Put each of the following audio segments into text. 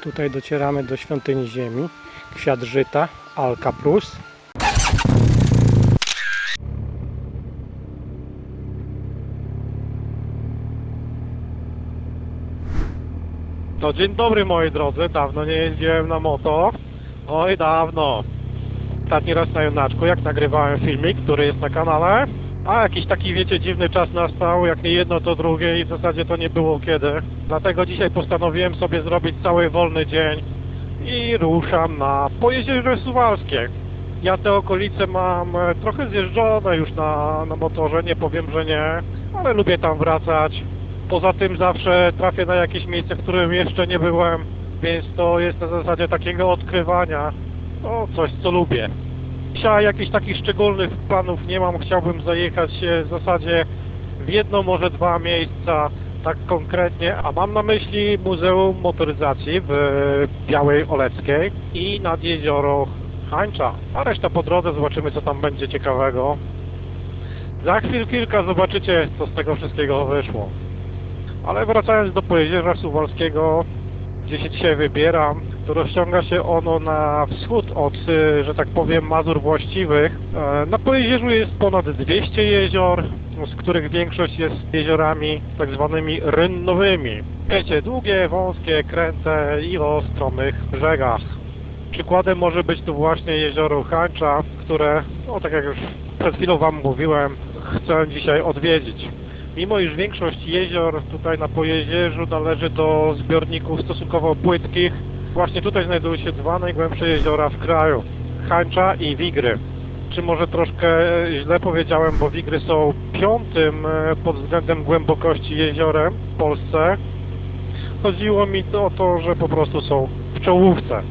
Tutaj docieramy do świątyni ziemi. Kwiat żyta, Alka Plus. No dzień dobry moi drodzy, dawno nie jeździłem na moto. Oj dawno. Ostatni raz na Junaczku, jak nagrywałem filmik, który jest na kanale. A jakiś taki wiecie dziwny czas nastał, jak nie jedno to drugie i w zasadzie to nie było kiedy. Dlatego dzisiaj postanowiłem sobie zrobić cały wolny dzień i ruszam na Pojezierze Suwalskie. Ja te okolice mam e, trochę zjeżdżone już na, na motorze, nie powiem, że nie, ale lubię tam wracać. Poza tym zawsze trafię na jakieś miejsce, w którym jeszcze nie byłem, więc to jest na zasadzie takiego odkrywania. No, coś co lubię. Dzisiaj jakichś takich szczególnych planów nie mam, chciałbym zajechać w zasadzie w jedno, może dwa miejsca, tak konkretnie, a mam na myśli Muzeum Motoryzacji w Białej Oleckiej i nad jezioro Hańcza. A reszta po drodze zobaczymy co tam będzie ciekawego. Za chwil kilka zobaczycie co z tego wszystkiego wyszło. Ale wracając do Pojezierza Suwalskiego, gdzie się dzisiaj wybieram, rozciąga się ono na wschód od, y, że tak powiem, Mazur właściwych. E, Na Pojezierzu jest ponad 200 jezior, z których większość jest jeziorami tak zwanymi rynnowymi. Wiecie, długie, wąskie, kręte i o stromych brzegach. Przykładem może być tu właśnie jezioro Hańcza, które, no tak jak już przed chwilą Wam mówiłem, chcę dzisiaj odwiedzić. Mimo iż większość jezior tutaj na Pojezierzu należy do zbiorników stosunkowo płytkich, właśnie tutaj znajdują się dwa najgłębsze jeziora w kraju. Hańcza i Wigry. Czy może troszkę źle powiedziałem, bo Wigry są piątym e, pod względem głębokości jeziorem w Polsce. Chodziło mi o to, że po prostu są w czołówce.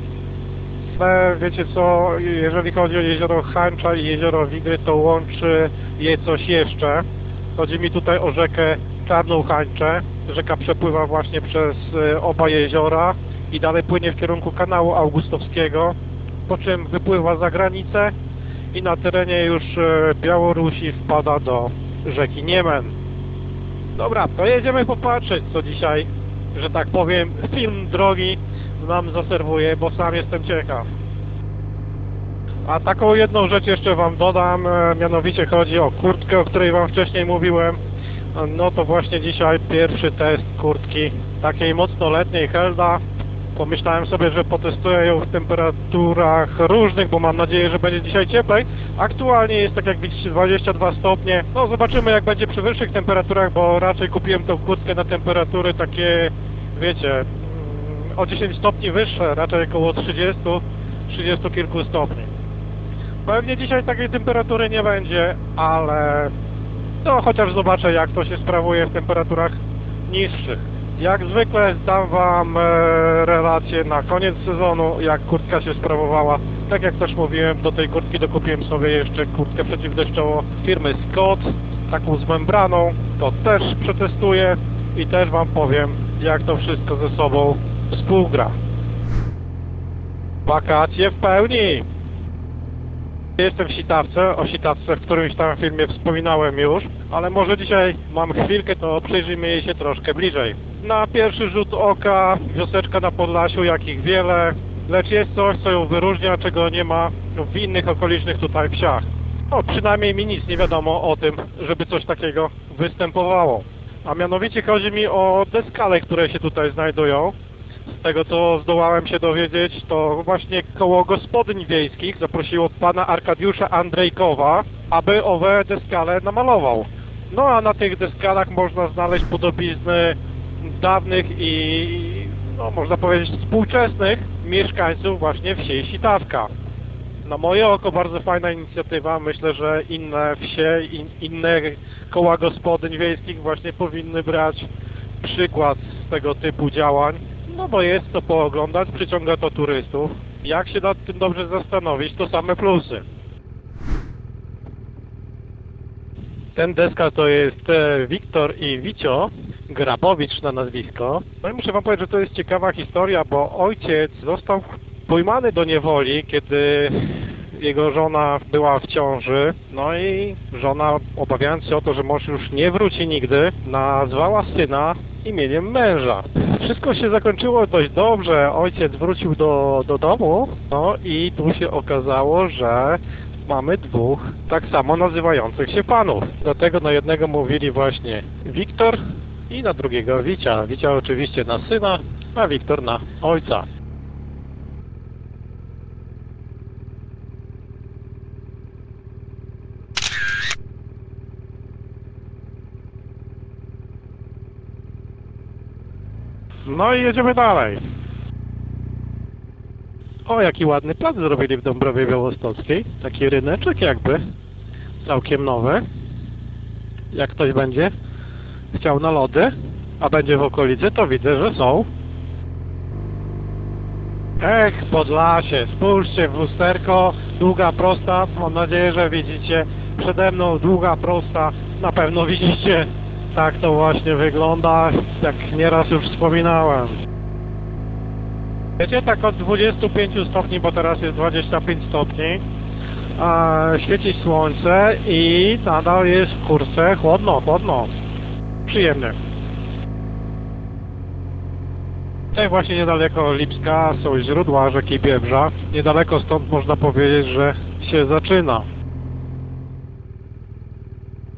Ale wiecie co, jeżeli chodzi o jezioro Hańcza i jezioro Wigry, to łączy je coś jeszcze. Chodzi mi tutaj o rzekę Czarną Hańczę. Rzeka przepływa właśnie przez e, oba jeziora i dalej płynie w kierunku kanału augustowskiego, po czym wypływa za granicę i na terenie już e, Białorusi wpada do rzeki Niemen. Dobra, to jedziemy popatrzeć, co dzisiaj, że tak powiem, film drogi nam zaserwuje, bo sam jestem ciekaw. A taką jedną rzecz jeszcze Wam dodam, e, mianowicie chodzi o kurtkę, o której Wam wcześniej mówiłem. No to właśnie dzisiaj pierwszy test kurtki takiej mocno letniej Helda. Pomyślałem sobie, że potestuję ją w temperaturach różnych, bo mam nadzieję, że będzie dzisiaj cieplej. Aktualnie jest tak jak widzicie 22 stopnie. No zobaczymy jak będzie przy wyższych temperaturach, bo raczej kupiłem tą kurtkę na temperatury takie, wiecie, mm, o 10 stopni wyższe, raczej około 30, 30 kilku stopni. Pewnie dzisiaj takiej temperatury nie będzie, ale no chociaż zobaczę jak to się sprawuje w temperaturach niższych. Jak zwykle dam Wam e, relację na koniec sezonu, jak kurtka się sprawowała. Tak jak też mówiłem, do tej kurtki dokupiłem sobie jeszcze kurtkę przeciwdeszczową firmy Scott, taką z membraną. To też przetestuję i też Wam powiem, jak to wszystko ze sobą współgra. Wakacje w pełni! Jestem w Sitawce, o Sitawce w którymś tam filmie wspominałem już, ale może dzisiaj mam chwilkę, to przyjrzyjmy jej się troszkę bliżej. Na pierwszy rzut oka wioseczka na Podlasiu, jakich wiele, lecz jest coś, co ją wyróżnia, czego nie ma w innych okolicznych tutaj wsiach. No, przynajmniej mi nic nie wiadomo o tym, żeby coś takiego występowało. A mianowicie chodzi mi o deskale, które się tutaj znajdują. Z tego co zdołałem się dowiedzieć, to właśnie koło gospodyń wiejskich zaprosiło pana Arkadiusza Andrejkowa, aby owe deskale namalował. No a na tych deskalach można znaleźć podobizny dawnych i, no można powiedzieć, współczesnych mieszkańców właśnie wsi Sitawka. Na moje oko bardzo fajna inicjatywa. Myślę, że inne wsie, in, inne koła gospodyń wiejskich właśnie powinny brać przykład z tego typu działań. No bo jest to pooglądać, przyciąga to turystów. Jak się nad tym dobrze zastanowić, to same plusy. Ten deska to jest e, Wiktor i Wicio Grabowicz na nazwisko. No i muszę wam powiedzieć, że to jest ciekawa historia, bo ojciec został pojmany do niewoli, kiedy jego żona była w ciąży. No i żona, obawiając się o to, że mąż już nie wróci nigdy, nazwała syna imieniem męża. Wszystko się zakończyło dość dobrze. Ojciec wrócił do, do domu, no i tu się okazało, że mamy dwóch tak samo nazywających się panów. Dlatego na jednego mówili właśnie Wiktor i na drugiego Wicia. Wicia oczywiście na syna, a Wiktor na ojca. No i jedziemy dalej. O, jaki ładny plac zrobili w Dąbrowie Białostockiej. Taki ryneczek jakby. Całkiem nowy. Jak ktoś będzie chciał na lody, a będzie w okolicy, to widzę, że są. Ech, Podlasie, spójrzcie w lusterko, długa prosta, mam nadzieję, że widzicie przede mną długa prosta, na pewno widzicie, tak to właśnie wygląda, jak nieraz już wspominałem. Wiecie, tak od 25 stopni, bo teraz jest 25 stopni, a świeci słońce i nadal jest w kurce chłodno, chłodno, przyjemnie. Tutaj właśnie niedaleko Lipska są źródła rzeki Biebrza. Niedaleko stąd można powiedzieć, że się zaczyna.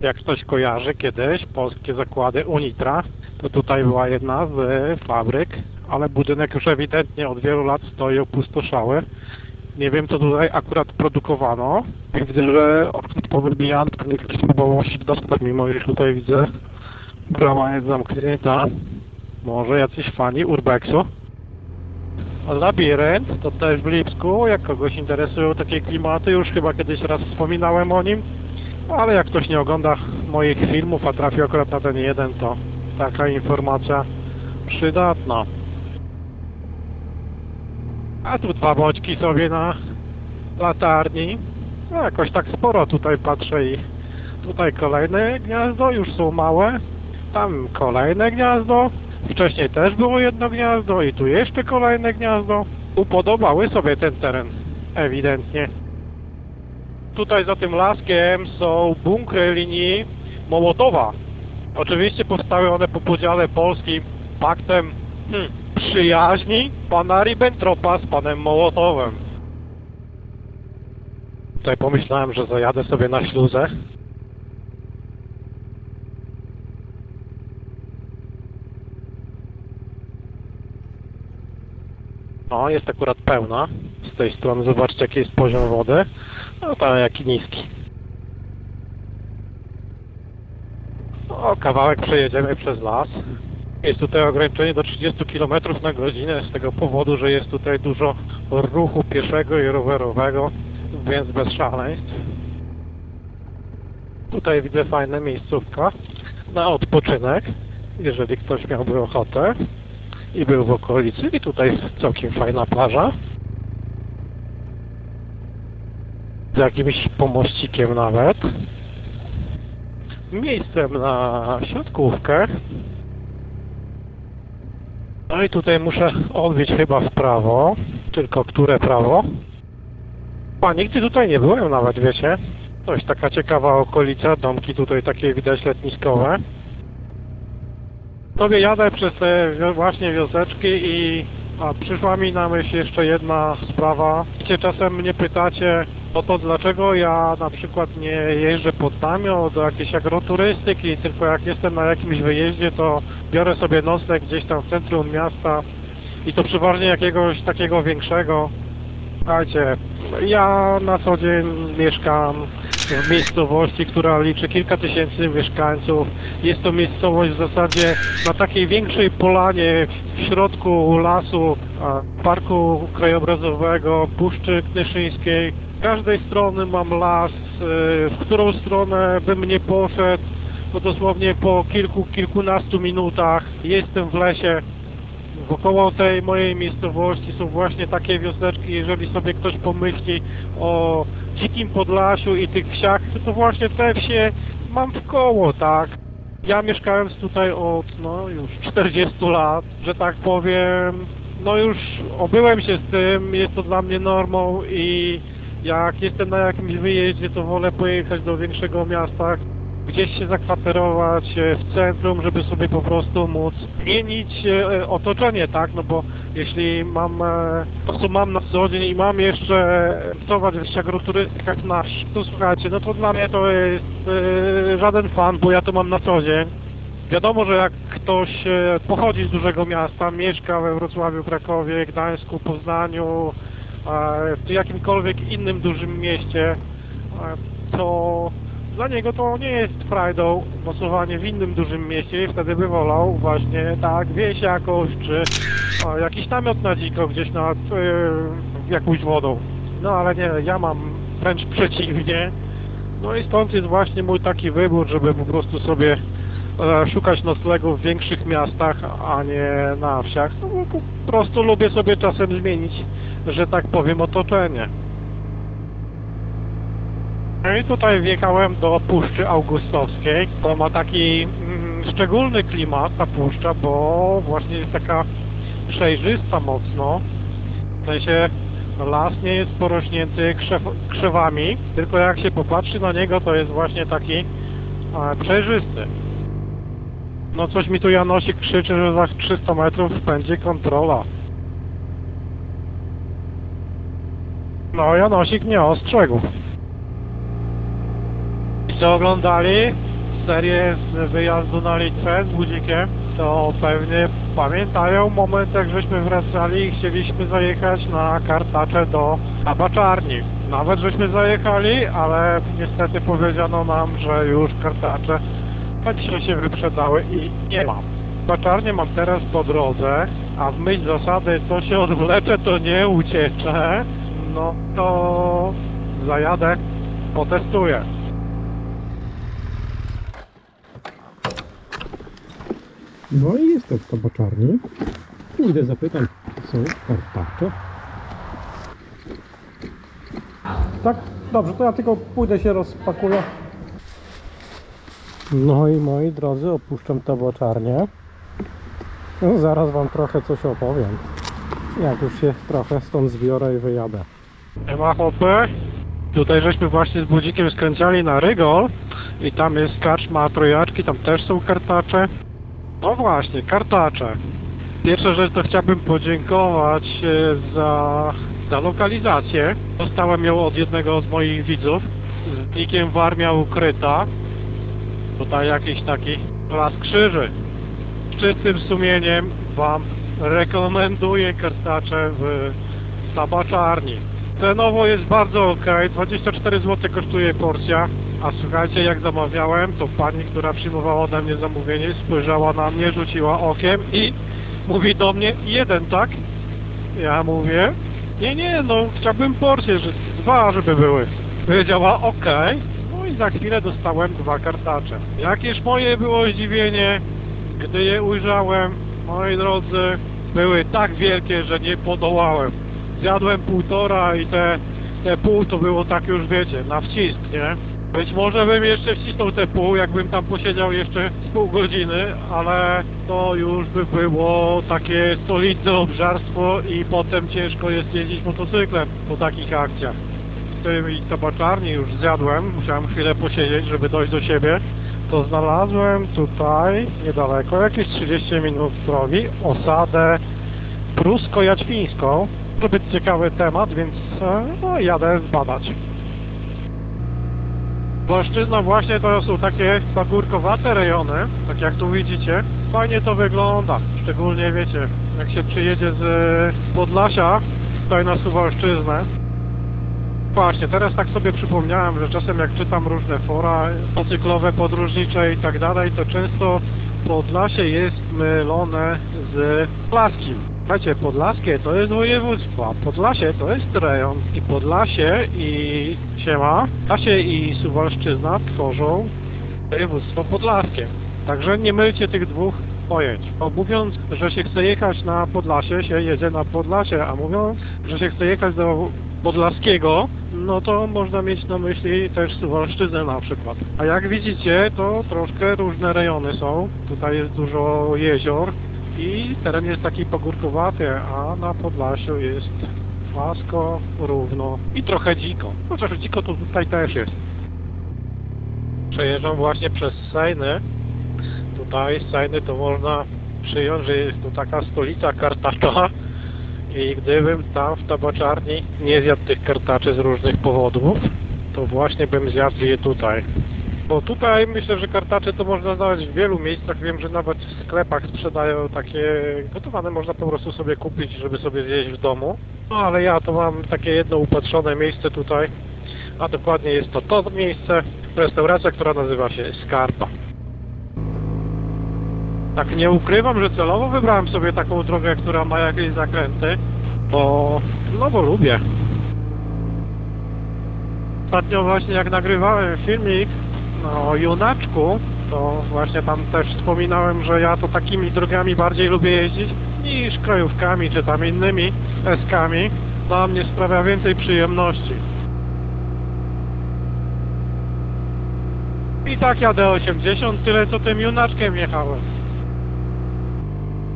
Jak ktoś kojarzy kiedyś polskie zakłady Unitra, to tutaj była jedna z fabryk, ale budynek już ewidentnie od wielu lat stoi opustoszały. Nie wiem co tutaj akurat produkowano. Widzę, że powybijano, to jakiś próbował się dostać, mimo iż tutaj widzę brama jest zamknięta. Może jacyś fani Urbexu? Labirynt to też w Lipsku, jak kogoś interesują takie klimaty, już chyba kiedyś raz wspominałem o nim, ale jak ktoś nie ogląda moich filmów, a trafi akurat na ten jeden, to taka informacja przydatna. A tu dwa boczki sobie na latarni. No, jakoś tak sporo tutaj patrzę i tutaj kolejne gniazdo, już są małe. Tam kolejne gniazdo. Wcześniej też było jedno gniazdo i tu jeszcze kolejne gniazdo. Upodobały sobie ten teren, ewidentnie. Tutaj za tym laskiem są bunkry linii Mołotowa. Oczywiście powstały one po podziale Polski paktem hmm, przyjaźni pana Ribbentropa z panem Mołotowem. Tutaj pomyślałem, że zajadę sobie na śluzę. O, jest akurat pełna. Z tej strony zobaczcie jaki jest poziom wody. No tam jaki niski. O, kawałek przejedziemy przez las. Jest tutaj ograniczenie do 30 km na godzinę z tego powodu, że jest tutaj dużo ruchu pieszego i rowerowego, więc bez szaleństw. Tutaj widzę fajne miejscówka na odpoczynek, jeżeli ktoś miałby ochotę i był w okolicy i tutaj całkiem fajna plaża z jakimś pomościkiem nawet. Miejscem na siatkówkę. No i tutaj muszę odbić chyba w prawo tylko które prawo? A nigdy tutaj nie byłem nawet wiecie. To jest taka ciekawa okolica domki tutaj takie widać letniskowe. Tobie jadę przez te właśnie wioseczki i a przyszła mi na myśl jeszcze jedna sprawa. Cię czasem mnie pytacie o to, dlaczego ja na przykład nie jeżdżę pod namiot do jakiejś agroturystyki, tylko jak jestem na jakimś wyjeździe, to biorę sobie nocleg gdzieś tam w centrum miasta i to przeważnie jakiegoś takiego większego. Słuchajcie, ja na co dzień mieszkam w miejscowości, która liczy kilka tysięcy mieszkańców. Jest to miejscowość w zasadzie na takiej większej polanie w środku lasu, parku krajobrazowego, Puszczy Knyszyńskiej. Z każdej strony mam las, y, w którą stronę bym nie poszedł, to dosłownie po kilku, kilkunastu minutach jestem w lesie. Wokoło tej mojej miejscowości są właśnie takie wioseczki, jeżeli sobie ktoś pomyśli o dzikim Podlasiu i tych wsiach, to właśnie te wsie mam w koło, tak? Ja mieszkałem tutaj od, no już 40 lat, że tak powiem, no już obyłem się z tym, jest to dla mnie normą i jak jestem na jakimś wyjeździe, to wolę pojechać do większego miasta, gdzieś się zakwaterować e, w centrum, żeby sobie po prostu móc zmienić e, otoczenie, tak? No bo jeśli mam, e, po prostu mam na co dzień i mam jeszcze pracować w agroturystykach na to słuchajcie, no to dla mnie to jest e, żaden fan, bo ja to mam na co dzień. Wiadomo, że jak ktoś e, pochodzi z dużego miasta, mieszka we Wrocławiu, Krakowie, Gdańsku, Poznaniu, e, w jakimkolwiek innym dużym mieście, e, to dla niego to nie jest frajdą nocowanie w innym dużym mieście i wtedy by wolał właśnie tak wieś jakoś, czy o, jakiś namiot na dziko gdzieś nad e, jakąś wodą. No ale nie, ja mam wręcz przeciwnie. No i stąd jest właśnie mój taki wybór, żeby po prostu sobie e, szukać noclegu w większych miastach, a nie na wsiach. No po prostu lubię sobie czasem zmienić, że tak powiem, otoczenie. No i tutaj wjechałem do Puszczy Augustowskiej. To ma taki mm, szczególny klimat ta puszcza, bo właśnie jest taka przejrzysta mocno. W sensie las nie jest porośnięty krzew, krzewami, tylko jak się popatrzy na niego, to jest właśnie taki e, przejrzysty. No coś mi tu Janosik krzyczy, że za 300 metrów będzie kontrola. No Janosik nie ostrzegł. Co oglądali serię z wyjazdu na Litwę z budzikiem, to pewnie pamiętają moment, jak żeśmy wracali i chcieliśmy zajechać na kartacze do tabaczarni. Nawet żeśmy zajechali, ale niestety powiedziano nam, że już kartacze na dzisiaj się wyprzedały i nie mam. Tabaczarnię mam teraz po drodze, a w myśl zasady, co się odwlecze, to nie uciecze, no to zajadę, potestuję. No i jestem w tabaczarni. Pójdę zapytam, są kartacze. Tak? Dobrze, to ja tylko pójdę się rozpakuję. No i moi drodzy, opuszczam tabaczarnię. No, zaraz wam trochę coś opowiem. Jak już się trochę stąd zbiorę i wyjadę. Ema hopy. Tutaj żeśmy właśnie z budzikiem skręcali na Rygol i tam jest karczma trojaczki, tam też są kartacze. No właśnie, kartacze. Pierwsza rzecz to chciałbym podziękować e, za, za lokalizację. Dostałem ją od jednego z moich widzów z nikiem Warmia Ukryta. Tutaj jakiś taki las krzyży. Czystym sumieniem Wam rekomenduję kartacze w tabaczarni. Cenowo jest bardzo ok, 24 zł kosztuje porcja, a słuchajcie, jak zamawiałem, to pani, która przyjmowała ode mnie zamówienie, spojrzała na mnie, rzuciła okiem i mówi do mnie, jeden, tak? Ja mówię, nie, nie, no chciałbym porcję, że dwa, żeby były. Powiedziała, ok, no i za chwilę dostałem dwa kartacze. Jakież moje było zdziwienie, gdy je ujrzałem, moi drodzy, były tak wielkie, że nie podołałem. Zjadłem półtora i te, te pół to było tak już wiecie, na wcisk, nie? Być może bym jeszcze wcisnął te pół, jakbym tam posiedział jeszcze z pół godziny, ale to już by było takie solidne obżarstwo i potem ciężko jest jeździć motocyklem po takich akcjach. W tej tabaczarni już zjadłem, musiałem chwilę posiedzieć, żeby dojść do siebie. To znalazłem tutaj niedaleko, jakieś 30 minut drogi, osadę prusko-jaćwińską. To być ciekawy temat, więc e, no, jadę zbadać. Płaszczyzna właśnie to są takie pagórkowate rejony, tak jak tu widzicie. Fajnie to wygląda, szczególnie wiecie, jak się przyjedzie z Podlasia tutaj na Suwalszczyznę. Właśnie, teraz tak sobie przypomniałem, że czasem jak czytam różne fora motocyklowe, podróżnicze i tak dalej, to często Podlasie jest mylone z Podlaskim. Słuchajcie, Podlaskie to jest województwo, Podlasie to jest rejon. I Podlasie i Siema, Podlasie i Suwalszczyzna tworzą województwo podlaskie. Także nie mylcie tych dwóch pojęć. Bo mówiąc, że się chce jechać na Podlasie, się jedzie na Podlasie, a mówiąc, że się chce jechać do Podlaskiego, no to można mieć na myśli też Suwalszczyznę na przykład. A jak widzicie, to troszkę różne rejony są. Tutaj jest dużo jezior i teren jest taki pogórkowaty, a na Podlasiu jest płasko, równo i trochę dziko. Chociaż dziko to tutaj też jest. Przejeżdżam właśnie przez Sejny. Tutaj Sejny to można przyjąć, że jest tu taka stolica kartacza. I gdybym tam w tabaczarni nie zjadł tych kartaczy z różnych powodów, to właśnie bym zjadł je tutaj. Bo tutaj myślę, że kartacze to można znaleźć w wielu miejscach. Wiem, że nawet w sklepach sprzedają takie gotowane, można po prostu sobie kupić, żeby sobie zjeść w domu. No ale ja to mam takie jedno upatrzone miejsce tutaj, a dokładnie jest to to miejsce, restauracja, która nazywa się Skarpa. Tak nie ukrywam, że celowo wybrałem sobie taką drogę, która ma jakieś zakręty, bo no bo lubię. Ostatnio właśnie jak nagrywałem filmik o Junaczku, to właśnie tam też wspominałem, że ja to takimi drogami bardziej lubię jeździć niż krajówkami czy tam innymi eskami. Dla mnie sprawia więcej przyjemności. I tak jadę 80, tyle co tym Junaczkiem jechałem.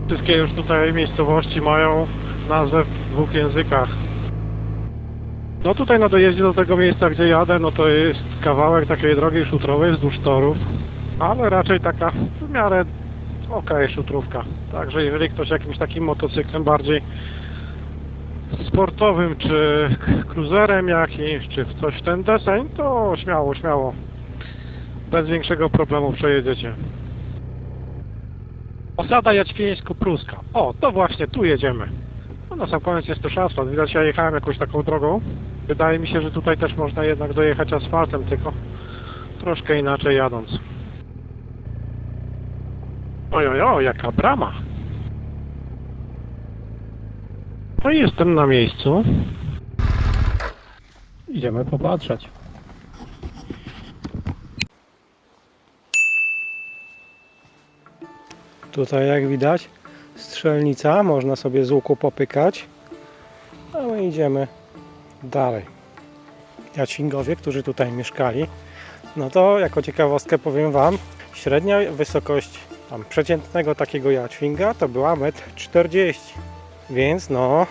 Wszystkie już tutaj miejscowości mają nazwę w dwóch językach. No tutaj na dojeździe do tego miejsca, gdzie jadę, no to jest kawałek takiej drogi szutrowej wzdłuż torów, ale raczej taka w miarę okej szutrówka. Także jeżeli ktoś jakimś takim motocyklem bardziej sportowym, czy kruzerem jakimś, czy w coś w ten deseń, to śmiało, śmiało. Bez większego problemu przejedziecie. Osada Jaćwieńsko-Pruska. O, to właśnie tu jedziemy. No na sam koniec jest to asfalt. Widać, ja jechałem jakąś taką drogą. Wydaje mi się, że tutaj też można jednak dojechać asfaltem, tylko troszkę inaczej jadąc. Oj, oj, oj, jaka brama. No i jestem na miejscu. Idziemy popatrzeć. Tutaj jak widać strzelnica, można sobie z łuku popykać. A my idziemy dalej. Jacingowie, którzy tutaj mieszkali, no to jako ciekawostkę powiem Wam, średnia wysokość tam przeciętnego takiego jaćwinga to była 1,40 m. Więc no,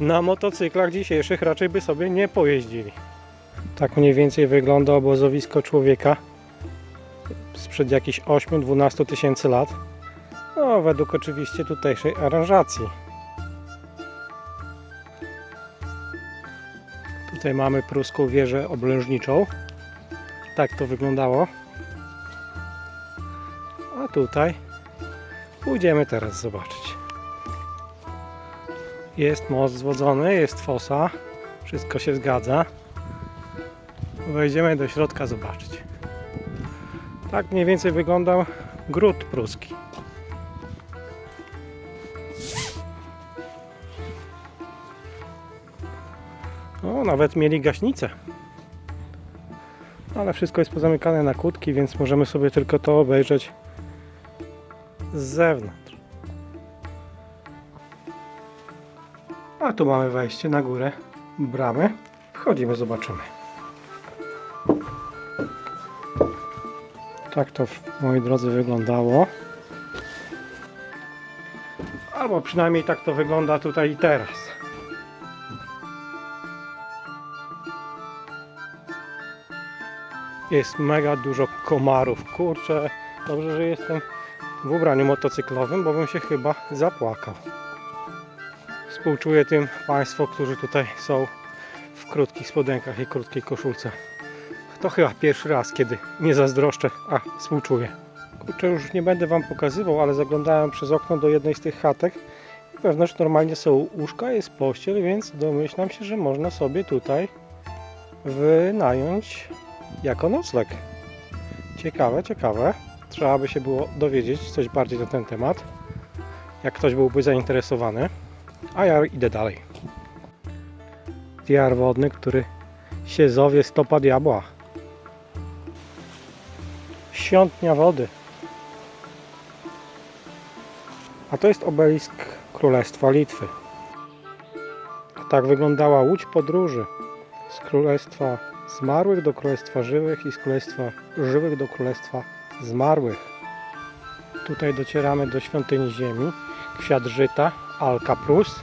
na motocyklach dzisiejszych raczej by sobie nie pojeździli. Tak mniej więcej wygląda obozowisko człowieka sprzed jakichś 8-12 tysięcy lat. No, według oczywiście tutejszej aranżacji. Tutaj mamy pruską wieżę oblężniczą. Tak to wyglądało. A tutaj pójdziemy teraz zobaczyć. Jest most zwodzony, jest fosa. Wszystko się zgadza. Wejdziemy do środka zobaczyć. Tak mniej więcej wyglądał gród pruski. Nawet mieli gaśnicę. Ale wszystko jest pozamykane na kłódki, więc możemy sobie tylko to obejrzeć z zewnątrz. A tu mamy wejście na górę bramy. Wchodzimy, zobaczymy. Tak to, moi drodzy, wyglądało. Albo przynajmniej tak to wygląda tutaj i teraz. Jest mega dużo komarów. Kurczę, dobrze, że jestem w ubraniu motocyklowym, bo bym się chyba zapłakał. Współczuję tym Państwu, którzy tutaj są w krótkich spodenkach i krótkiej koszulce. To chyba pierwszy raz, kiedy nie zazdroszczę, a współczuję. Kurczę, już nie będę Wam pokazywał, ale zaglądałem przez okno do jednej z tych chatek i wewnątrz normalnie są łóżka, jest pościel, więc domyślam się, że można sobie tutaj wynająć jako nocleg. Ciekawe, ciekawe. Trzeba by się było dowiedzieć coś bardziej na ten temat. Jak ktoś byłby zainteresowany. A ja idę dalej. Jar wodny, który się zowie stopa diabła. Świątnia wody. A to jest obelisk Królestwa Litwy. A tak wyglądała łódź podróży z Królestwa Zmarłych do Królestwa Żywych i z Królestwa Żywych do Królestwa Zmarłych. Tutaj docieramy do świątyni ziemi, kwiat żyta, Alka Prus.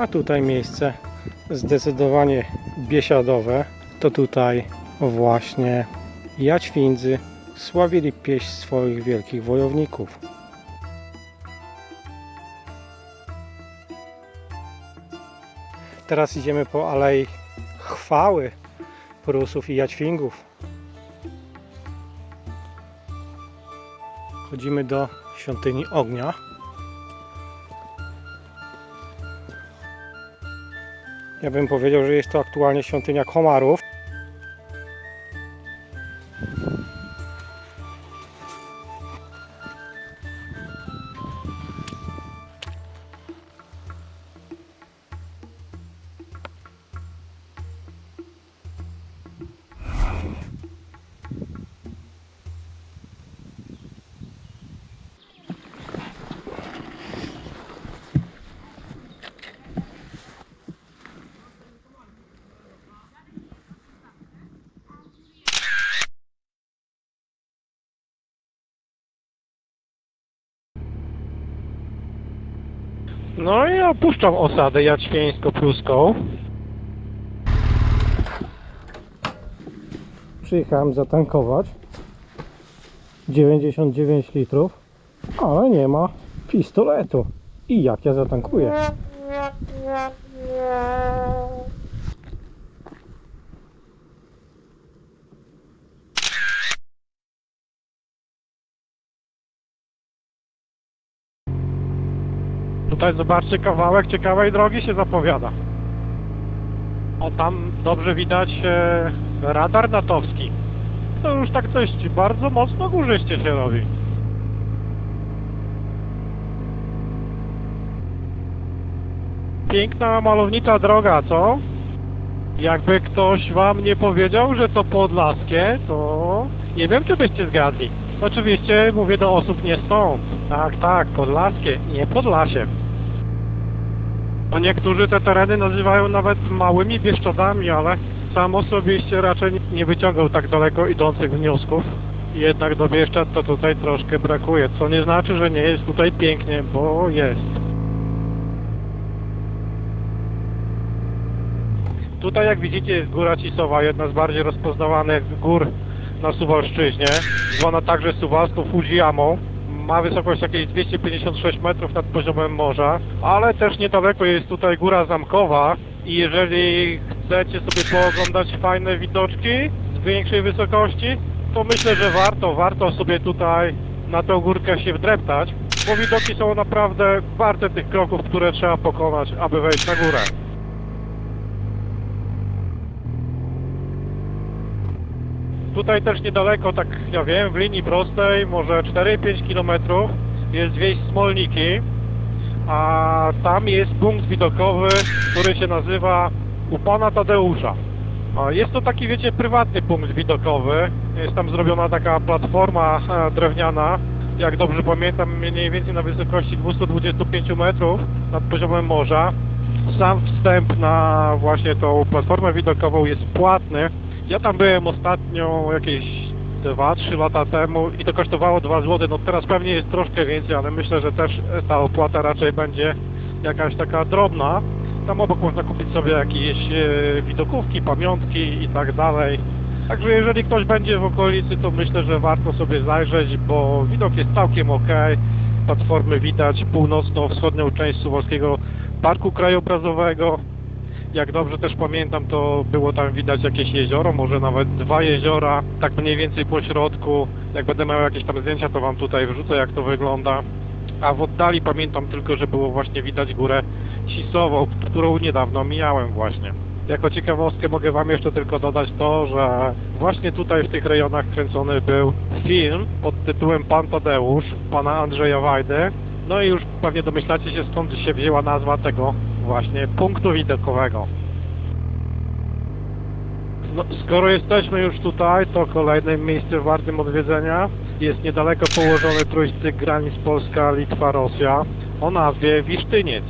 A tutaj miejsce zdecydowanie biesiadowe. To tutaj właśnie Jaćwindzy sławili pieśń swoich wielkich wojowników. Teraz idziemy po Alei Chwały Prusów i Jaćwingów. Chodzimy do świątyni ognia. Ja bym powiedział, że jest to aktualnie świątynia komarów. No i opuszczam osadę jaćwieńsko-pruską. Przyjechałem zatankować 99 litrów, ale nie ma pistoletu. I jak ja zatankuję? Tutaj zobaczcie kawałek ciekawej drogi się zapowiada. O tam dobrze widać e, radar natowski. To już tak coś bardzo mocno górzyście się robi. Piękna, malownicza droga, co? Jakby ktoś wam nie powiedział, że to podlaskie, to nie wiem, czy byście zgadli. Oczywiście mówię do osób nie stąd. Tak, tak, podlaskie, nie Podlasie. A niektórzy te tereny nazywają nawet małymi Bieszczadami, ale sam osobiście raczej nie wyciągał tak daleko idących wniosków. Jednak do Bieszczad to tutaj troszkę brakuje, co nie znaczy, że nie jest tutaj pięknie, bo jest. Tutaj jak widzicie jest Góra Cisowa, jedna z bardziej rozpoznawanych gór na Suwalszczyźnie, zwana także suwalską Fujiyamą. Ma wysokość jakieś 256 metrów nad poziomem morza, ale też niedaleko jest tutaj Góra Zamkowa i jeżeli chcecie sobie pooglądać fajne widoczki z większej wysokości, to myślę, że warto, warto sobie tutaj na tę górkę się wdreptać, bo widoki są naprawdę warte tych kroków, które trzeba pokonać, aby wejść na górę. Tutaj też niedaleko, tak ja wiem, w linii prostej, może 4-5 km jest wieś Smolniki, a tam jest punkt widokowy, który się nazywa u pana Tadeusza. Jest to taki, wiecie, prywatny punkt widokowy. Jest tam zrobiona taka platforma e, drewniana, jak dobrze pamiętam, mniej więcej na wysokości 225 metrów nad poziomem morza. Sam wstęp na właśnie tą platformę widokową jest płatny. Ja tam byłem ostatnio jakieś 2-3 lata temu i to kosztowało 2 zł. No teraz pewnie jest troszkę więcej, ale myślę, że też ta opłata raczej będzie jakaś taka drobna. Tam obok można kupić sobie jakieś e, widokówki, pamiątki i tak dalej. Także jeżeli ktoś będzie w okolicy, to myślę, że warto sobie zajrzeć, bo widok jest całkiem ok. Platformy widać, północno-wschodnią część Suwalskiego Parku Krajobrazowego. Jak dobrze też pamiętam, to było tam widać jakieś jezioro, może nawet dwa jeziora, tak mniej więcej po środku. Jak będę miał jakieś tam zdjęcia, to wam tutaj wrzucę, jak to wygląda. A w oddali pamiętam tylko, że było właśnie widać górę Cisową, którą niedawno mijałem właśnie. Jako ciekawostkę mogę wam jeszcze tylko dodać to, że właśnie tutaj w tych rejonach kręcony był film pod tytułem Pan Tadeusz, pana Andrzeja Wajdy. No i już pewnie domyślacie się skąd się wzięła nazwa tego właśnie punktu widokowego. No, skoro jesteśmy już tutaj, to kolejne miejsce wartym odwiedzenia jest niedaleko położony trójstyk granic Polska-Litwa-Rosja o nazwie Wisztyniec.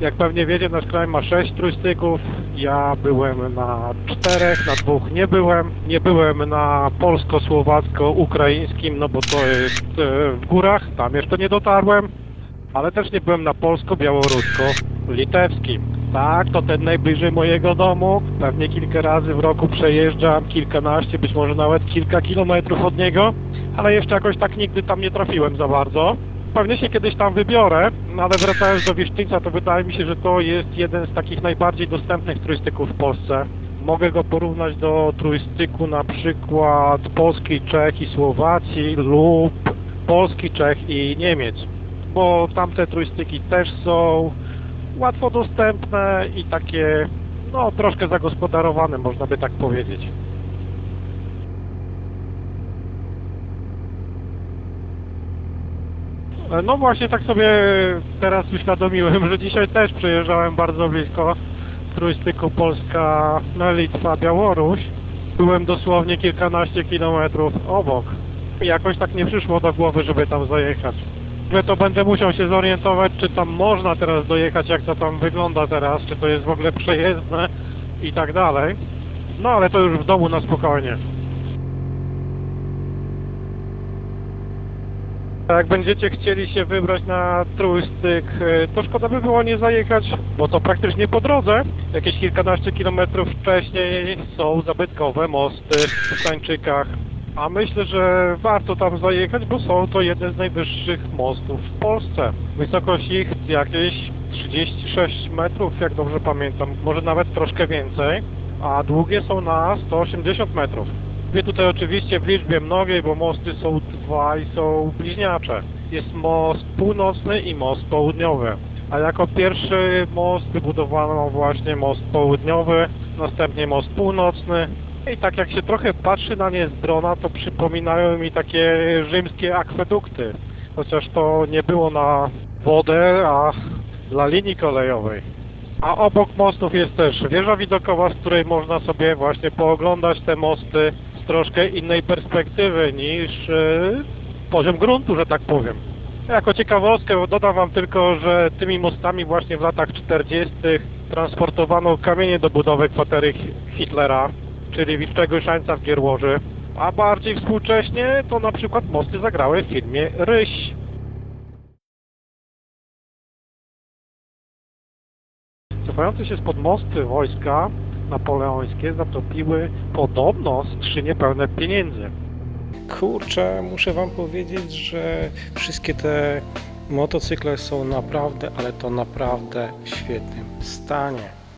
Jak pewnie wiecie, nasz kraj ma sześć trójstyków. Ja byłem na czterech, na dwóch nie byłem. Nie byłem na polsko-słowacko-ukraińskim, no bo to jest e, w górach, tam jeszcze nie dotarłem. Ale też nie byłem na polsko-białorusko-litewskim. Tak, to ten najbliżej mojego domu. Pewnie kilka razy w roku przejeżdżam, kilkanaście, być może nawet kilka kilometrów od niego, ale jeszcze jakoś tak nigdy tam nie trafiłem za bardzo. Pewnie się kiedyś tam wybiorę, no ale wracając do Wiszczyńca, to wydaje mi się, że to jest jeden z takich najbardziej dostępnych turystyków w Polsce. Mogę go porównać do turystyku na przykład Polski, Czech i Słowacji lub Polski, Czech i Niemiec, bo tamte turystyki też są łatwo dostępne i takie, no troszkę zagospodarowane, można by tak powiedzieć. No właśnie tak sobie teraz uświadomiłem, że dzisiaj też przejeżdżałem bardzo blisko turystyku Polska, no, Litwa, Białoruś. Byłem dosłownie kilkanaście kilometrów obok. Jakoś tak nie przyszło do głowy, żeby tam zajechać. Ja to będę musiał się zorientować, czy tam można teraz dojechać, jak to tam wygląda teraz, czy to jest w ogóle przejezdne i tak dalej. No ale to już w domu na spokojnie. Jak będziecie chcieli się wybrać na trójstyk, e, to szkoda by było nie zajechać, bo to praktycznie po drodze. Jakieś kilkanaście kilometrów wcześniej są zabytkowe mosty w Stańczykach. A myślę, że warto tam zajechać, bo są to jedne z najwyższych mostów w Polsce. Wysokość ich jakieś 36 metrów, jak dobrze pamiętam, może nawet troszkę więcej, a długie są na 180 metrów. Mówię tutaj oczywiście w liczbie mnogiej, bo mosty są dwa i są bliźniacze. Jest most północny i most południowy. A jako pierwszy most wybudowano właśnie most południowy, następnie most północny. I tak jak się trochę patrzy na nie z drona, to przypominają mi takie rzymskie akwedukty. Chociaż to nie było na wodę, a dla linii kolejowej. A obok mostów jest też wieża widokowa, z której można sobie właśnie pooglądać te mosty z troszkę innej perspektywy niż e, poziom gruntu, że tak powiem. Jako ciekawostkę dodam Wam tylko, że tymi mostami właśnie w latach 40. transportowano kamienie do budowy kwatery Hi- Hitlera, czyli Wilczego Szańca w Gierłoży. A bardziej współcześnie to na przykład mosty zagrały w filmie Ryś. Cofające się spod mosty wojska napoleońskie zatopiły podobno skrzynie pełne pieniędzy. Kurczę, muszę Wam powiedzieć, że wszystkie te motocykle są naprawdę, ale to naprawdę w świetnym stanie.